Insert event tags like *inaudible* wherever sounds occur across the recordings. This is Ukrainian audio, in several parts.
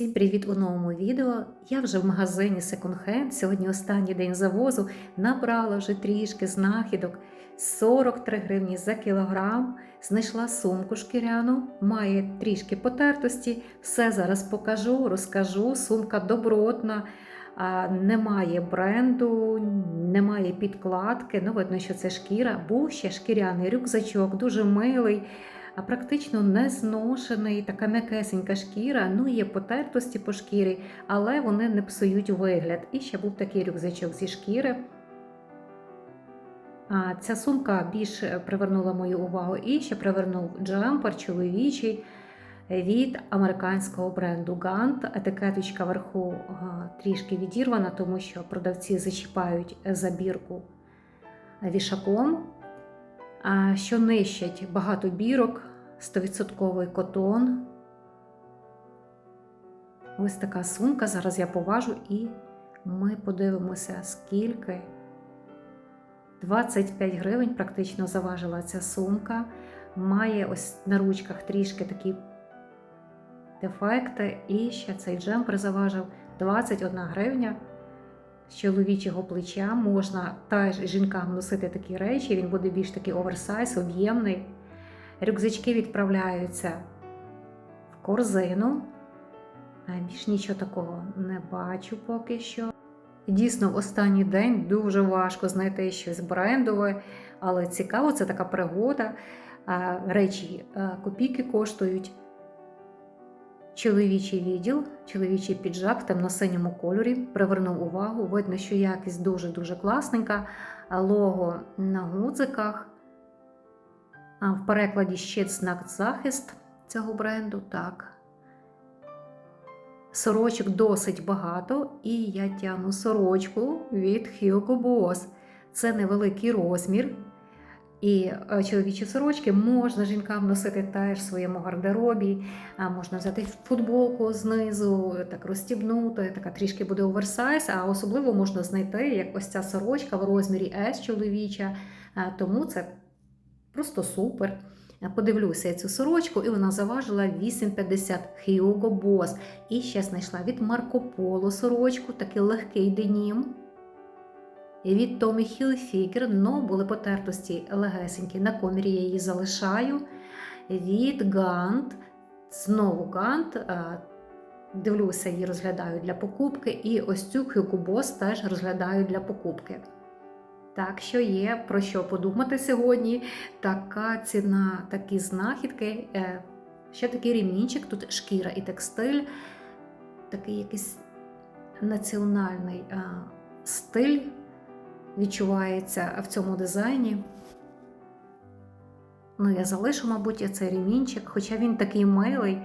Всім привіт у новому відео. Я вже в магазині Second Hand. Сьогодні останній день завозу. Набрала вже трішки знахідок. 43 гривні за кілограм. Знайшла сумку шкіряну, має трішки потертості. Все зараз покажу, розкажу. Сумка добротна, немає бренду, немає підкладки. Ну, видно, що це шкіра. Був ще шкіряний рюкзачок, дуже милий практично не зношений, така м'якесенька шкіра, ну є потертості по шкірі, але вони не псують вигляд. І ще був такий рюкзачок зі шкіри. А Ця сумка більш привернула мою увагу і ще привернув джемпер чоловічий від американського бренду Gantt. Етикеточка вверху трішки відірвана, тому що продавці зачіпають забірку вішаком. Що нищать багато бірок, 100% котон. Ось така сумка. Зараз я поважу і ми подивимося, скільки. 25 гривень практично заважила ця сумка. Має ось на ручках трішки такі дефекти. І ще цей джемпер заважив 21 гривня. З чоловічого плеча можна теж жінкам носити такі речі, він буде більш такий оверсайз, об'ємний. Рюкзачки відправляються в корзину. Більш нічого такого не бачу поки що. Дійсно, в останній день дуже важко знайти щось брендове, але цікаво, це така пригода. Речі копійки коштують. Чоловічий відділ, чоловічий піджак в темно-синьому кольорі привернув увагу. Видно, що якість дуже-дуже класненька. Лого на гудзиках. В перекладі ще знак захист цього бренду. Так. Сорочок досить багато, і я тягну сорочку від Hugo Boss. Це невеликий розмір. І е, чоловічі сорочки можна жінкам носити теж в своєму гардеробі, а можна взяти футболку знизу, так розстібнути, така трішки буде оверсайз, а особливо можна знайти як ось ця сорочка в розмірі S чоловіча, тому це просто супер. Подивлюся цю сорочку, і вона заважила 8,50 Hugo Boss. І ще знайшла від Марко Поло сорочку, такий легкий денім. І від Томі Hilfiger, ну, були потертості легесенькі. На комірі я її залишаю. Від Гант, знову Гант. Дивлюся, її розглядаю для покупки. І ось цю Boss теж розглядаю для покупки. Так що є про що подумати сьогодні. Така ціна, такі знахідки. Е, ще такий ремінчик, тут шкіра і текстиль, такий якийсь національний стиль відчувається в цьому дизайні. Ну, я залишу, мабуть, цей ремінчик, хоча він такий милий,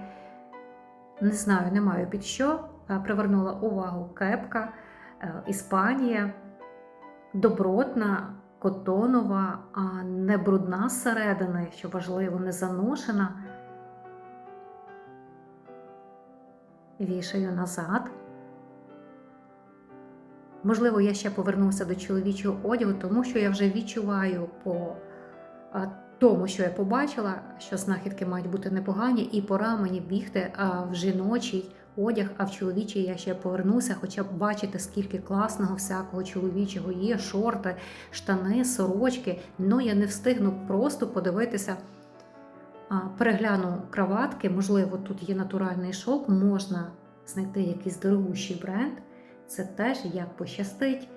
не знаю, не маю під що. Привернула увагу кепка, е, Іспанія, добротна, котонова, а не брудна зсередини, що важливо, не заношена. Вішаю назад. Можливо, я ще повернуся до чоловічого одягу, тому що я вже відчуваю по тому, що я побачила, що знахідки мають бути непогані, і пора мені бігти в жіночий одяг, а в чоловічий я ще повернуся, хоча б бачите, скільки класного всякого чоловічого є, шорти, штани, сорочки. Ну я не встигну просто подивитися. Перегляну краватки, можливо, тут є натуральний шовк, можна знайти якийсь дорогущий бренд. Це теж як пощастить.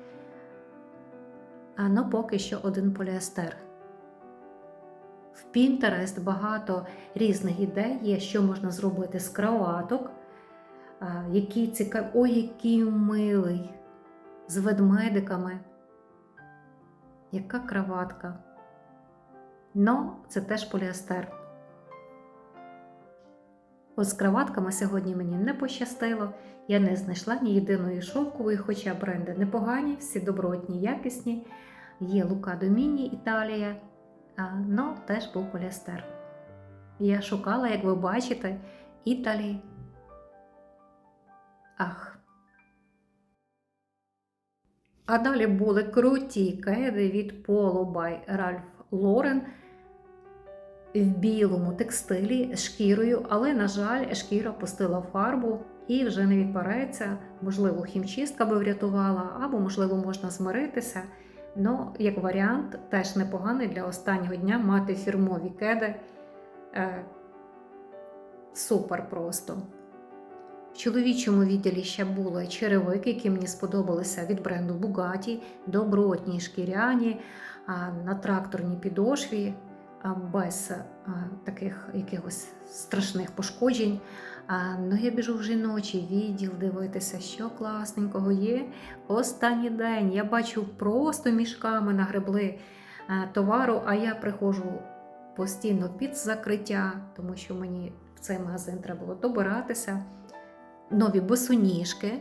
А ну поки що один поліестер. В Pinterest багато різних ідей є, що можна зробити з кроваток, які цікаві, ой, який милий, з ведмедиками. Яка кроватка? Ну, це теж поліестер. Ось з кроватками сьогодні мені не пощастило. Я не знайшла ні єдиної шовкової, хоча бренди непогані, всі добротні, якісні. Є Лука Доміні Італія, але теж був поліестер. Я шукала, як ви бачите, Італії. Ах. А далі були круті кеди від Polo by Ralph Lauren в білому текстилі шкірою, але, на жаль, шкіра пустила фарбу і вже не відпарається. Можливо, хімчистка би врятувала, або, можливо, можна змиритися. Ну, як варіант, теж непоганий для останнього дня мати фірмові кеди. Е, супер просто. Чоловічому відділі ще були черевики, які мені сподобалися від бренду Bugatti, добротні шкіряні на тракторній підошві, без таких якихось страшних пошкоджень. Ну, я біжу в жіночий відділ дивитися, що класненького є. Останній день я бачу просто мішками нагребли товару, а я приходжу постійно під закриття, тому що мені в цей магазин треба було добиратися. Нові босоніжки.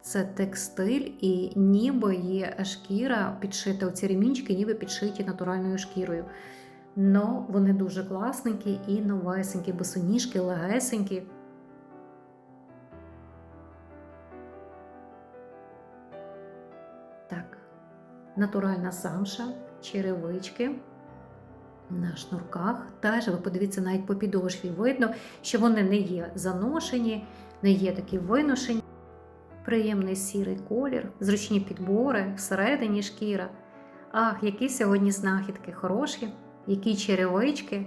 Це текстиль, і ніби є шкіра підшита у ці ремінчики, ніби підшиті натуральною шкірою. Но вони дуже класненькі і новесенькі, босоніжки, легесенькі. Так, натуральна замша, черевички на шнурках. Теж ви подивіться навіть по підошві. Видно, що вони не є заношені, не є такі виношені. Приємний сірий колір, зручні підбори, всередині шкіра. Ах, які сьогодні знахідки хороші, які черевички.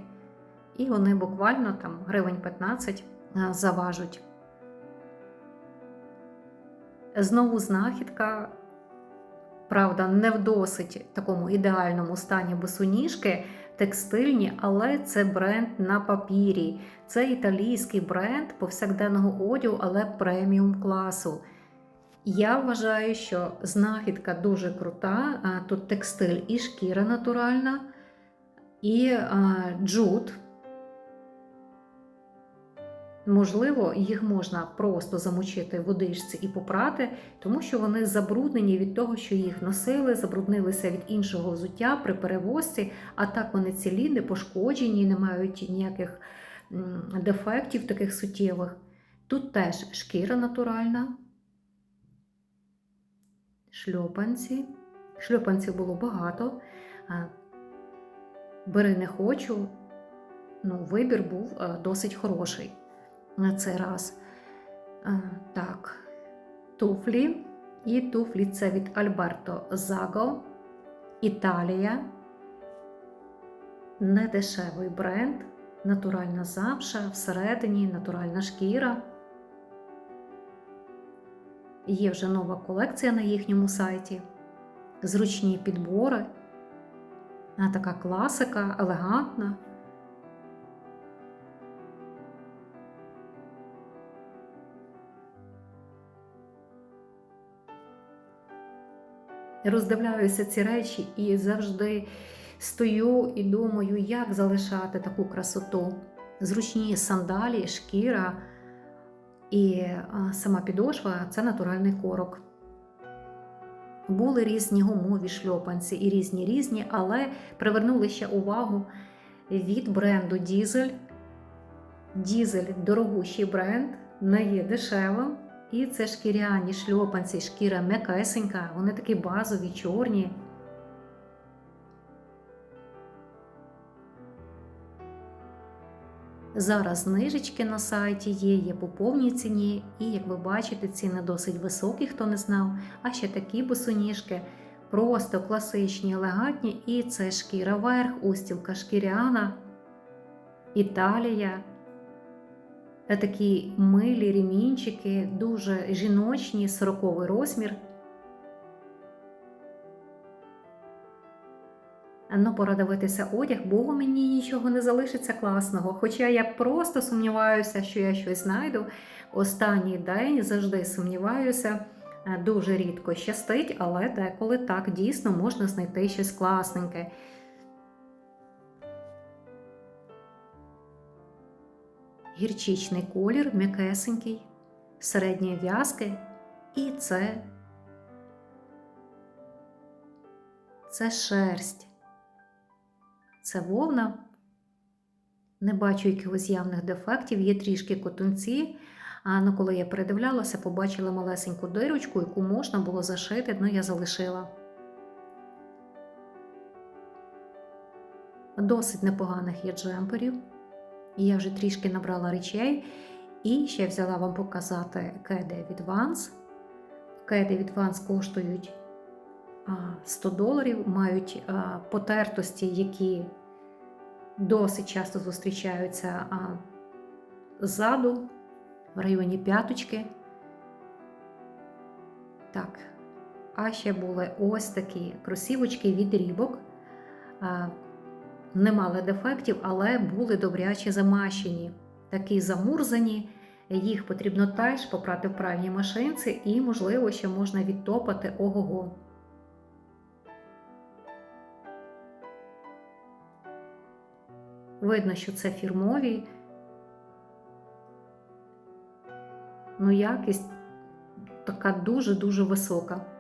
І вони буквально там гривень 15 заважуть. Знову знахідка, правда, не в досить такому ідеальному стані босоніжки, текстильні, але це бренд на папірі. Це італійський бренд повсякденного одягу, але преміум класу. Я вважаю, що знахідка дуже крута. Тут текстиль і шкіра натуральна, і джут. Можливо, їх можна просто замочити в водичці і попрати, тому що вони забруднені від того, що їх носили, забруднилися від іншого взуття при перевозці, а так вони цілі, не пошкоджені, не мають ніяких дефектів таких суттєвих. Тут теж шкіра натуральна, шльопанці. Шльопанців було багато. Бери не хочу. Ну, вибір був досить хороший на цей раз. Так, туфлі. І туфлі це від Альберто Заго, Італія. Недешевий бренд, натуральна замша, всередині натуральна шкіра. Є вже нова колекція на їхньому сайті, зручні підбори, така класика, елегантна. Роздивляюся ці речі і завжди стою і думаю, як залишати таку красоту. Зручні сандалі, шкіра і сама підошва це натуральний корок. Були різні гумові шльопанці і різні різні, але привернули ще увагу від бренду Дізель. Дізель дорогущий бренд, не є дешевим. І це шкіряні шльопанці, шкіра м'якесенька, вони такі базові, чорні. Зараз знижечки на сайті є, є по повній ціні, і, як ви бачите, ціни досить високі, хто не знав. А ще такі босоніжки, просто класичні, елегантні, і це шкіра верх, устілка шкіряна, Італія. Такі милі ремінчики, дуже жіночні, сороковий розмір. Ну, пора дивитися одяг, бо мені нічого не залишиться класного. Хоча я просто сумніваюся, що я щось знайду. Останній день завжди сумніваюся, дуже рідко щастить, але деколи так дійсно можна знайти щось класненьке. Гірчичний колір, м'якесенький, середньої в'язки, і це, це шерсть. Це вовна. Не бачу якихось явних дефектів, є трішки котунці. А ну, коли я передивлялася, побачила малесеньку дирочку, яку можна було зашити, ну я залишила. Досить непоганих є джемперів. Я вже трішки набрала речей. І ще взяла вам показати кеди від Vans. Кеди коштують 100 доларів, мають потертості, які досить часто зустрічаються ззаду, в районі п'яточки. Так. А ще були ось такі кросівочки від рібок. Не мали дефектів, але були добряче замащені, такі замурзані. Їх потрібно теж попрати в пральній машинці, і, можливо, ще можна відтопати ого-го. Видно, що це фірмові. Ну, якість така дуже-дуже висока.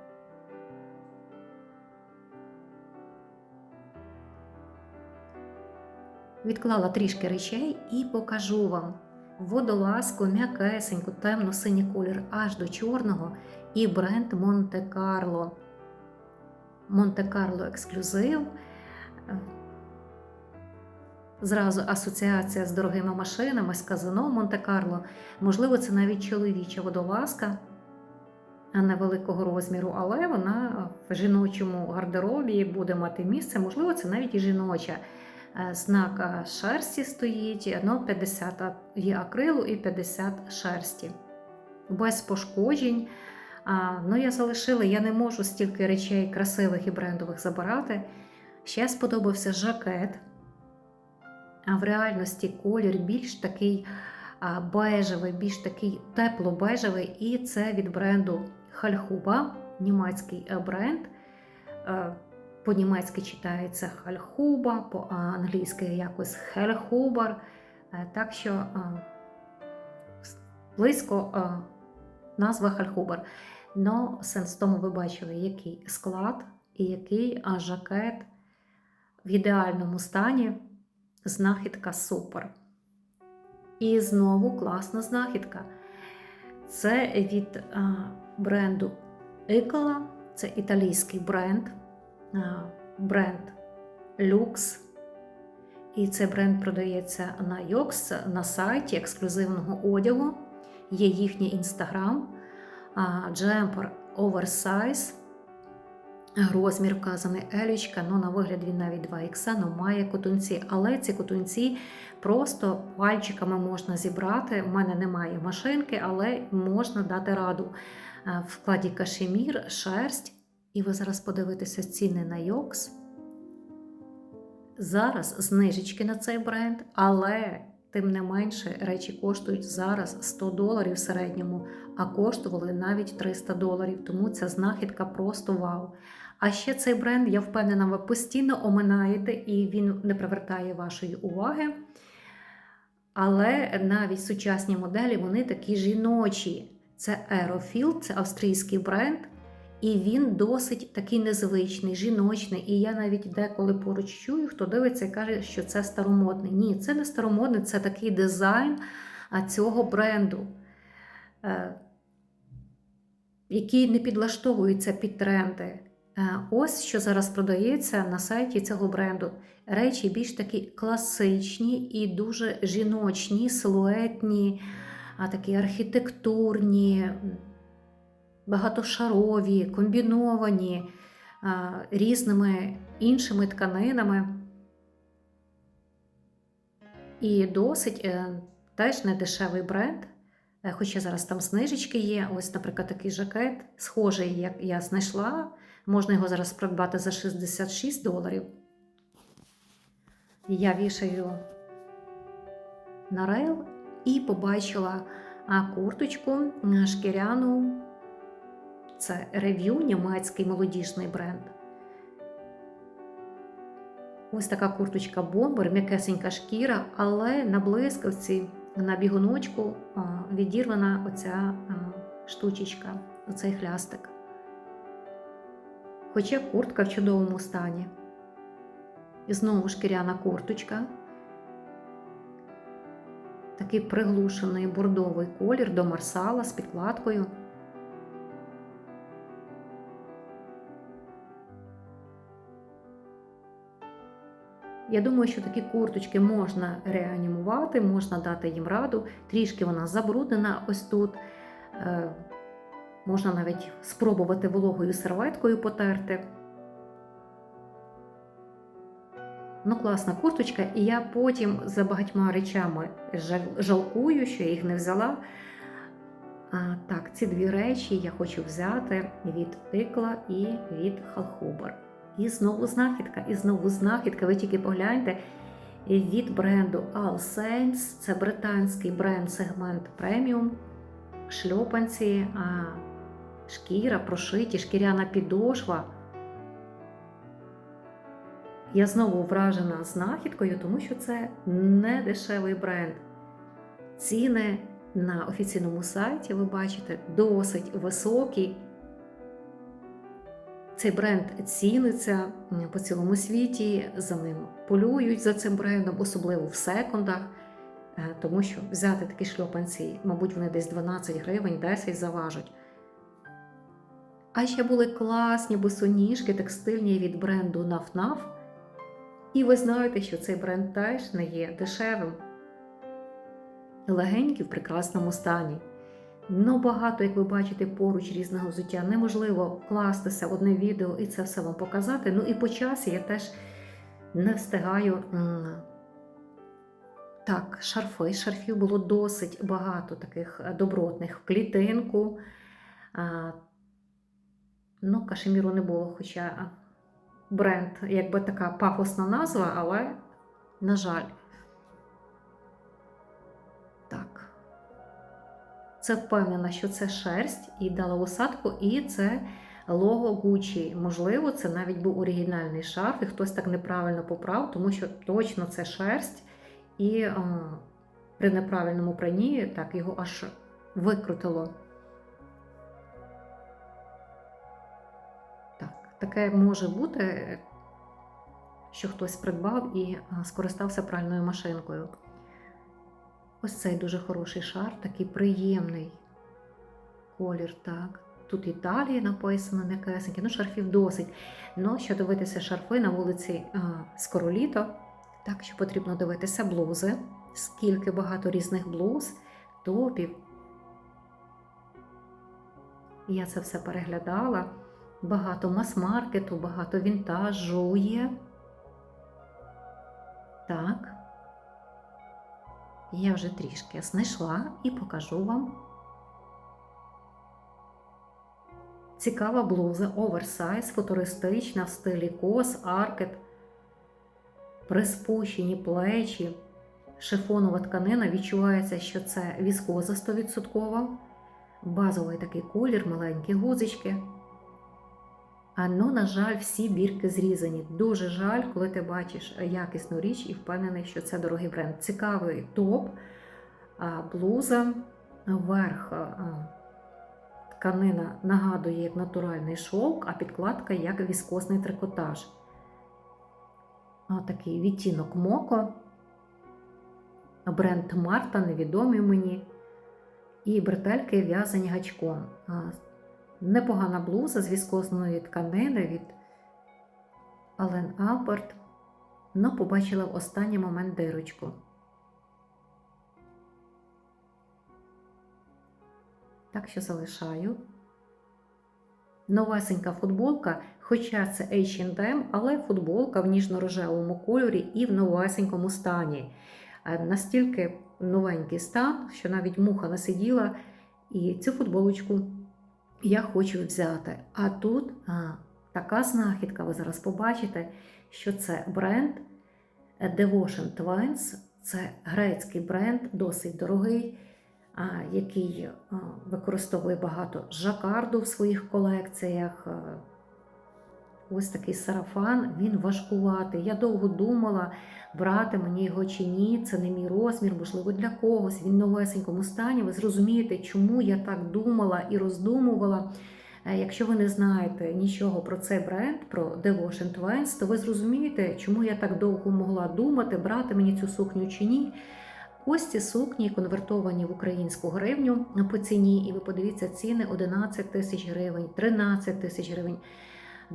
Відклала трішки речей і покажу вам водолазку, м'якесеньку, темно-синій колір аж до чорного і бренд Монте-Карло. Монте-Карло ексклюзив. Зразу асоціація з дорогими машинами, з казино Монте-Карло. Можливо, це навіть чоловіча водолазка невеликого розміру, але вона в жіночому гардеробі буде мати місце. Можливо, це навіть і жіноча. Е, знак шерсті стоїть, ну, 50 є акрилу і 50 шерсті. Без пошкоджень. Ну, Я залишила, я не можу стільки речей красивих і брендових забирати. Ще сподобався жакет. А в реальності колір більш такий бежевий, більш такий тепло-бежевий, і це від бренду Хальхуба, німецький е, бренд. Е, по-німецьки читається Хальхуба, по-англійськи якось Хельхубар. Е, так що близько назва Хальхубар. Но сенс в тому ви бачили, який склад і який жакет в ідеальному стані. Знахідка супер. І знову класна знахідка. Це від бренду Ecola, це італійський бренд, бренд Lux. І цей бренд продається на Yox, на сайті ексклюзивного одягу. Є їхній інстаграм, джемпер Oversize. Розмір вказаний елічка, ну на вигляд він навіть 2 х ну має котунці. Але ці котунці просто пальчиками можна зібрати. У мене немає машинки, але можна дати раду. Е, в складі кашемір, шерсть. І ви зараз подивитеся ціни на Йокс. Зараз знижечки на цей бренд, але, тим не менше, речі коштують зараз 100 доларів в середньому, а коштували навіть 300 доларів. Тому ця знахідка просто вау. А ще цей бренд, я впевнена, ви постійно оминаєте і він не привертає вашої уваги. Але навіть сучасні моделі вони такі жіночі. Це Aerofield, це австрійський бренд, і він досить такий незвичний, жіночний. І я навіть деколи поруч чую, хто дивиться і каже, що це старомодний. Ні, це не старомодний, це такий дизайн цього бренду, е, який не підлаштовується під тренди. Е, ось що зараз продається на сайті цього бренду. Речі більш такі класичні і дуже жіночні, силуетні, такі архітектурні, багатошарові, комбіновані різними іншими тканинами. І досить е, теж не дешевий бренд. Е, хоча зараз там знижечки є. Ось, наприклад, такий жакет, схожий, як я знайшла. Можна його зараз придбати за 66 доларів. Я вішаю на рейл і побачила курточку шкіряну. Це рев'ю, німецький молодіжний бренд. Ось така курточка бомбер, м'якесенька шкіра, але на блискавці, на бігуночку відірвана оця штучечка, оцей хлястик хоча куртка в чудовому стані. І знову шкіряна курточка. Такий приглушений бордовий колір до марсала з підкладкою. Я думаю, що такі курточки можна реанімувати, можна дати їм раду. Трішки вона забруднена ось тут. Е, Можна навіть спробувати вологою серветкою потерти. Ну, класна курточка, і я потім за багатьма речами жалкую, що я їх не взяла. А, так, ці дві речі я хочу взяти від Икла і від Халхубер. І знову знахідка, і знову знахідка. Ви тільки погляньте від бренду All Saints. Це британський бренд сегмент преміум. Шльопанці, а, шкіра, прошиті, шкіряна підошва. Я знову вражена знахідкою, тому що це не дешевий бренд. Ціни на офіційному сайті, ви бачите, досить високі. Цей бренд ціниться по цілому світі, за ним полюють за цим брендом, особливо в секондах, е, тому що взяти такі шльопанці, мабуть, вони десь 12 гривень, 10 заважать. А ще були класні босоніжки текстильні від бренду NAF-NAF. І ви знаєте, що цей бренд теж не є дешевим. Легенькі в прекрасному стані. Ну, багато, як ви бачите, поруч різного взуття неможливо вкластися в одне відео і це все вам показати. Ну і по часі я теж не встигаю. Так, шарфи. Шарфів було досить багато таких е, добротних клітинку. Ну, кашеміру не було, хоча бренд, якби така пафосна назва, але, на жаль, Це впевнена, що це шерсть і дала усадку, і це лого Gucci. Можливо, це навіть був оригінальний шарф, і хтось так неправильно поправ, тому що точно це шерсть, і е, при неправильному пранні так його аж викрутило. Так, таке може бути, що хтось придбав і скористався пральною машинкою. Ось цей дуже хороший шар, такий приємний колір. так. Тут Італія написано м'якесеньке, ну шарфів досить. Ну, що дивитися шарфи на вулиці а, скоро літо, так що потрібно дивитися блузи, скільки багато різних блуз, топів. Я це все переглядала. Багато мас-маркету, багато вінтажу є. Так. Я вже трішки знайшла і покажу вам. Цікава блуза, оверсайз, футуристична в стилі кос, аркет, приспущені плечі, шифонова тканина. Відчувається, що це віскоза 100%. Базовий такий колір, маленькі гузички. А ну, на жаль, всі бірки зрізані. Дуже жаль, коли ти бачиш якісну річ і впевнений, що це дорогий бренд. Цікавий топ, блуза, верх тканина нагадує як натуральний шовк, а підкладка як віскосний трикотаж. Такий відтінок моко. Бренд Марта невідомий мені. І бретельки в'язані гачком. Непогана блуза з віскозної тканини від Ален Алберт, но побачила в останній момент дирочку. Так що залишаю. Новесенька футболка, хоча це H&M, але футболка в ніжно-рожевому кольорі і в новесенькому стані. Е, Настільки новенький стан, що навіть муха не сиділа, і цю футболочку я хочу взяти. А тут а, така знахідка, ви зараз побачите, що це бренд Devotion Twins. Це грецький бренд, досить дорогий, а, який використовує багато жакарду в своїх колекціях. Ось такий сарафан, він важкуватий. Я довго думала, брати мені його чи ні. Це не мій розмір, можливо, для когось. Він новесенькому стані. Ви зрозумієте, чому я так думала і роздумувала. Е, Якщо ви не знаєте нічого про цей бренд, про Devotion Twins, то ви зрозумієте, чому я так довго могла думати, брати мені цю сукню чи ні. Ось ці сукні конвертовані в українську гривню по ціні, і ви подивіться ціни 11 тисяч гривень, 13 тисяч гривень.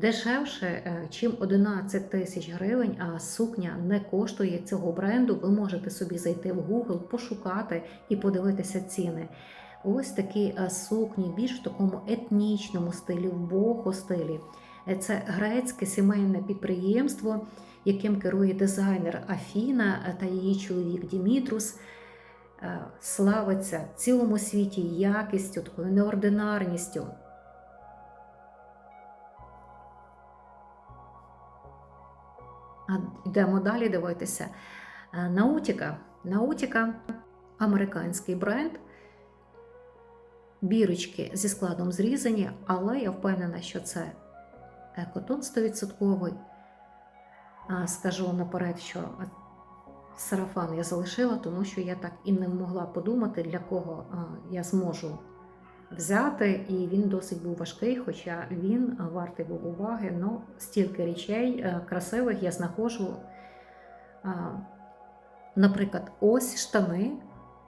Дешевше, е, чим 11 тисяч гривень, а сукня не коштує цього бренду. Ви можете собі зайти в Google, пошукати і подивитися ціни. Ось такі е, сукні, більш в такому етнічному стилі, в бохо стилі. Е, Це грецьке сімейне підприємство, яким керує дизайнер Афіна та її чоловік Дімітрус. Славиться цілому світі якістю, такою неординарністю. Йдемо далі дивитися. Е, Наутіка. Наутіка американський бренд. Бірочки зі складом зрізані, але я впевнена, що це екотон 100%. Скажу наперед, що сарафан я залишила, тому що я так і не могла подумати, для кого я зможу взяти. І він досить був важкий, хоча він вартий був уваги. Ну, стільки речей е, красивих я знаходжу. Наприклад, ось штани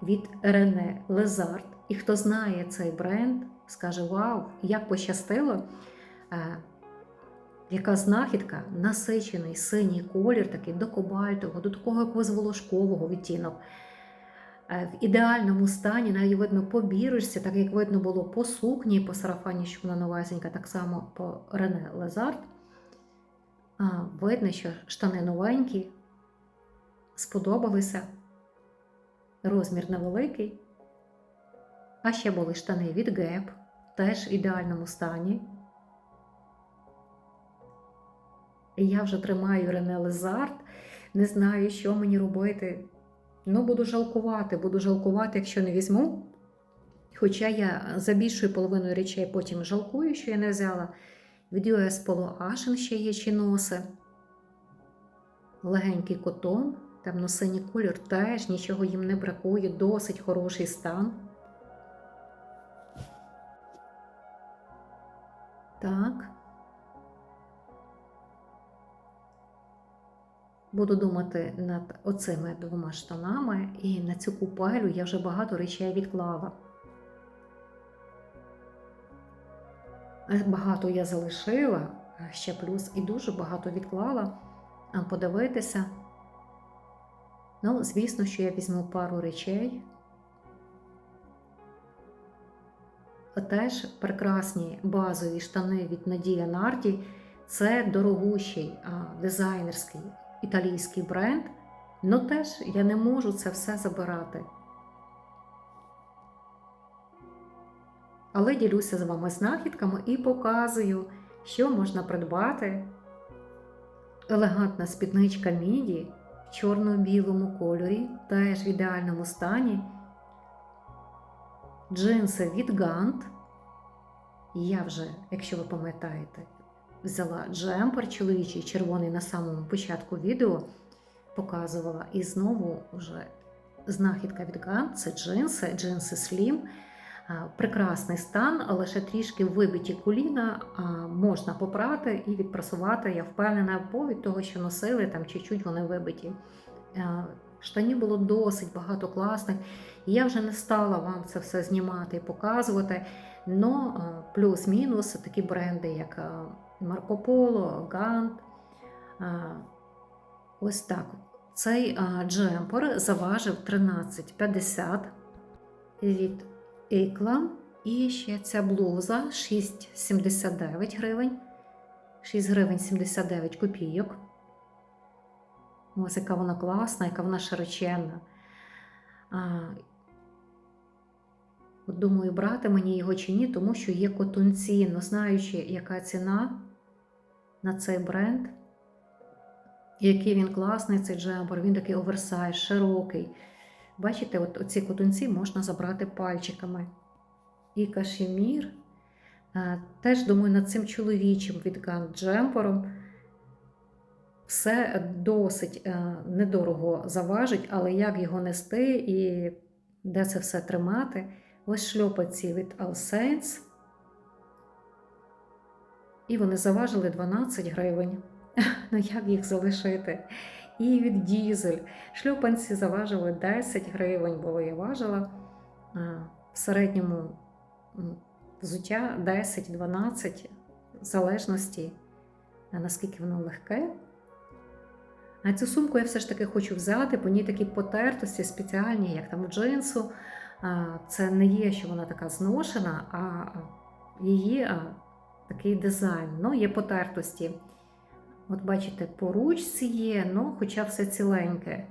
від Рене Лезард. І хто знає цей бренд, скаже: Вау, як пощастило! Е, яка знахідка, насичений синій колір, такий до кобальтового, до такого якогось волошкового відтінок. Е, В ідеальному стані, навіть видно по бірочці, так як видно було по сукні, по сарафані, що вона новесенька, так само по Рене Лезард. Видно, що штани новенькі, сподобалися. Розмір невеликий. А ще були штани від Gap, теж в ідеальному стані. І я вже тримаю Рене Лезард, не знаю, що мені робити. Ну, буду жалкувати, буду жалкувати, якщо не візьму. Хоча я за більшою половиною речей потім жалкую, що я не взяла. Від US Ashen ще є чи носи. Легенький котон, темно-синій колір теж, нічого їм не бракує, досить хороший стан. Так. Буду думати над оцими двома штанами, і на цю купелю я вже багато речей відклала. Багато я залишила, ще плюс і дуже багато відклала подивитися. Ну, звісно, що я візьму пару речей. Теж прекрасні базові штани від Надія Нарді. Це дорогущий дизайнерський італійський бренд, але теж я не можу це все забирати. Але ділюся з вами знахідками і показую, що можна придбати. Елегантна спідничка міді в чорно-білому кольорі, теж в ідеальному стані. Джинси від Гант. Я вже, якщо ви пам'ятаєте, взяла джемпер чоловічий червоний на самому початку відео, показувала. І знову вже знахідка від Гант це джинси, джинси Slim. Прекрасний стан, лише трішки вибиті коліна, можна попрати і відпрасувати, я впевнена, бо від того, що носили, там чуть-чуть вони вибиті. А, Штанів було досить багато класних. Я вже не стала вам це все знімати і показувати. Но плюс-мінус такі бренди, як Марко Поло, Гант. Ось так. Цей а, джемпер заважив 13,50 від Ікла. І ще ця блуза 6,79 гривень. 6 гривень 79 копійок. Ось яка вона класна, яка вона широченна. А, Думаю, брати мені його чи ні, тому що є котунці, но знаючи, яка ціна на цей бренд, який він класний, цей джемпер, він такий оверсайз, широкий. Бачите, от ці котунці можна забрати пальчиками. І кашемір. Теж думаю, над цим чоловічим відган джемпером. Все досить е, недорого заважить, але як його нести і де це все тримати. Ось шльопаці від All Saints. І вони заважили 12 гривень. *laughs* Ну як їх залишити? І від дізель. Шльопанці заважили 10 гривень, бо я важила в середньому взуття 10-12 в залежності наскільки воно легке. А цю сумку я все ж таки хочу взяти, по ній такі потертості спеціальні, як там у джинсу. Це не є, що вона така зношена, а її такий дизайн. Ну, є потертості. От бачите, по ручці є, ну, хоча все ціленьке.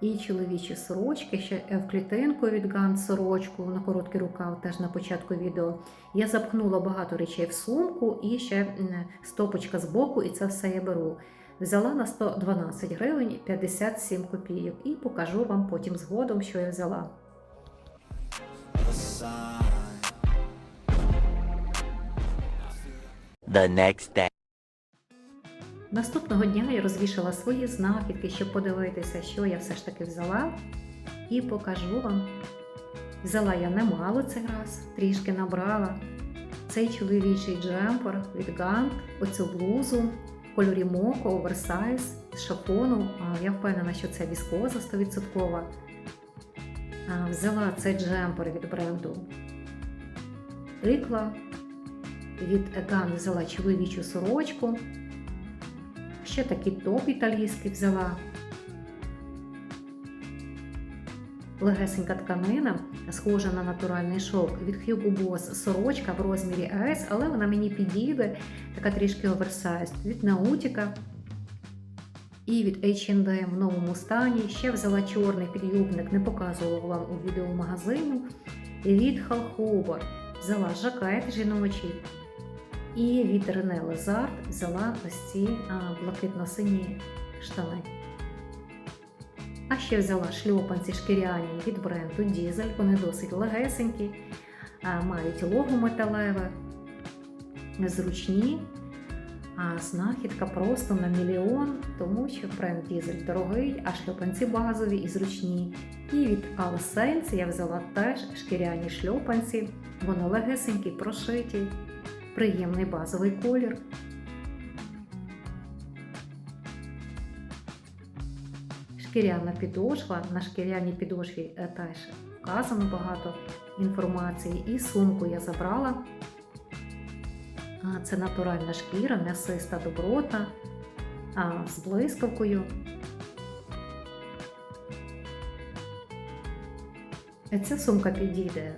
І чоловічі сорочки, ще в клітинку від Гант сорочку на короткий рукав, теж на початку відео. Я запхнула багато речей в сумку і ще стопочка з боку, і це все я беру. Взяла на 112 гривень 57 копійок і покажу вам потім згодом, що я взяла. The next day. Наступного дня я розвішала свої знахідки, щоб подивитися, що я все ж таки взяла, і покажу вам. Взяла я немало цей раз, трішки набрала. Цей чоловічий джемпер від Гант, оцю блузу в кольорі моко, оверсайз з шапону. Я впевнена, що це віскоза 100%. Взяла цей джемпер від бренду Ікла. Від Гант взяла чоловічу сорочку. Ще такий топ італійський взяла. Легесенька тканина, схожа на натуральний шовк від Hugo Boss сорочка в розмірі S, але вона мені підійде, така трішки оверсайз. Від Nautica і від H&M в новому стані. Ще взяла чорний підюбник, не показувала вам у відео магазину. І від Halhober взяла жакет жіночий. І від Рене Лезард взяла ось ці блакитно-сині штани. А ще взяла шльопанці шкіряні від бренду Дізель. Вони досить легесенькі, мають лого металеве, зручні. А знахідка просто на мільйон, тому що бренд Дізель дорогий, а шльопанці базові і зручні. І від Алсенс я взяла теж шкіряні шльопанці. Вони легесенькі, прошиті приємний базовий колір. Шкіряна підошва. На шкіряній підошві е, теж вказано багато інформації. І сумку я забрала. Це натуральна шкіра, м'ясиста доброта з блискавкою. Ця сумка підійде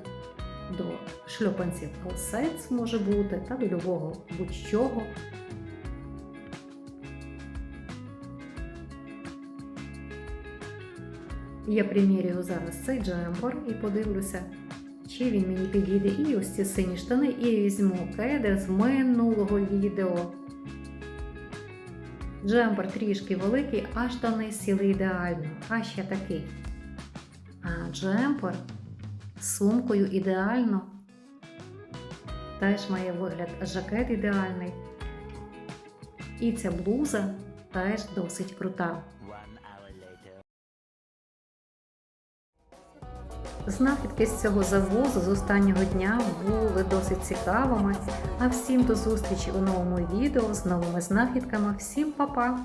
до шльопанців Алсець може бути, та до любого будь-чого. Я примірюю зараз цей джемпер і подивлюся, чи він мені підійде і ось ці сині штани, і візьму кеди з минулого відео. Джемпер трішки великий, а штани сіли ідеально, а ще такий. А джемпер сумкою ідеально. Теж має вигляд жакет ідеальний. І ця блуза теж досить крута. Знахідки з цього завозу з останнього дня були досить цікавими. А всім до зустрічі у новому відео з новими знахідками. Всім па-па!